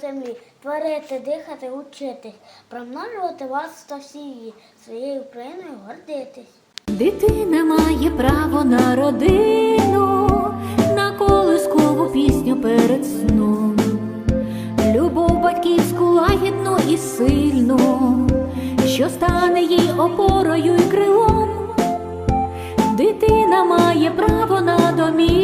землі, творити, дихати, учитись, промножувати вас та сім'ї, своєю Україною гордитись. Дитина має право на родину, на колискову пісню перед сном, любов батьківську лагідну і сильну, що стане їй опорою й крилом. Дитина має право на домівку,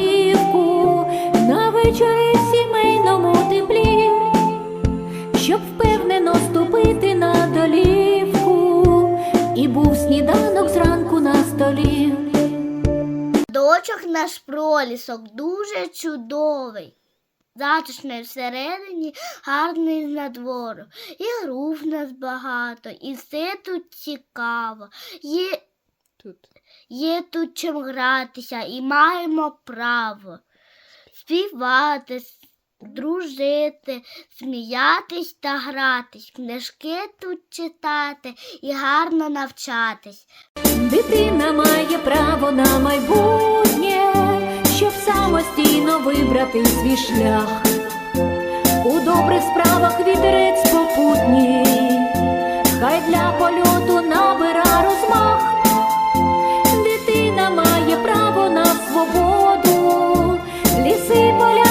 Дочок наш пролісок дуже чудовий. Затишний всередині, гарний надвору. І гру в нас багато, і все тут цікаво. Є, Тут. є тут чим гратися, і маємо право співати, дружити, сміятись та гратись, книжки тут читати і гарно навчатись. Дитина має право на майбутнє, щоб самостійно вибрати свій шлях. У добрих справах вітерець попутній, хай для польоту набира розмах. Дитина має право на свободу, ліси, поля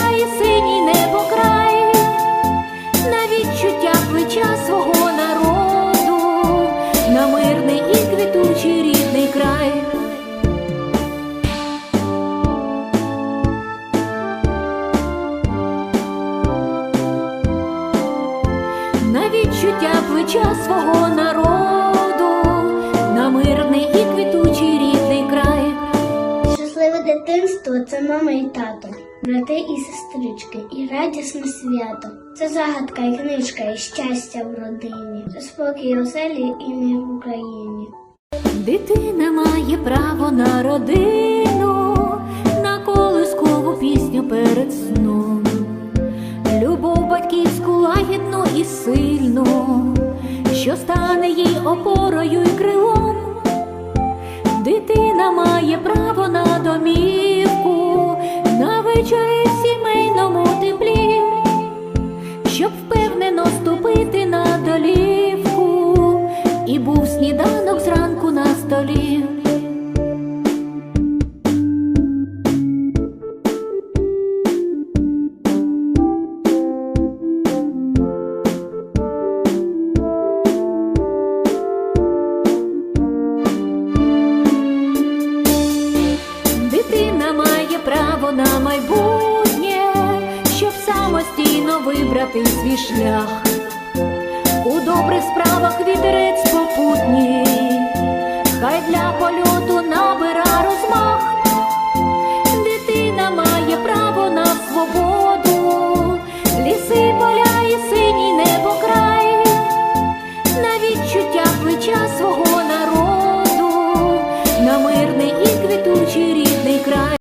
плеча свого народу, на мирний і квітучий рідний край. Щасливе дитинство це мама і тато, брати і сестрички, і радісне свято. Це загадка і книжка, і щастя в родині. Це спокій у селі і мир в Україні. Дитина має право на родину, на колискову пісню перед сном, любов батьківську лагідну і сильну, що стане їй опорою і крилом. Дитина має право на домівку, на вечори Вибрати свій шлях, у добрих справах вітерець попутній, хай для польоту набира розмах, дитина має право на свободу, ліси, поля і синій небо край, на відчуття плеча свого народу, на мирний і квітучий рідний край.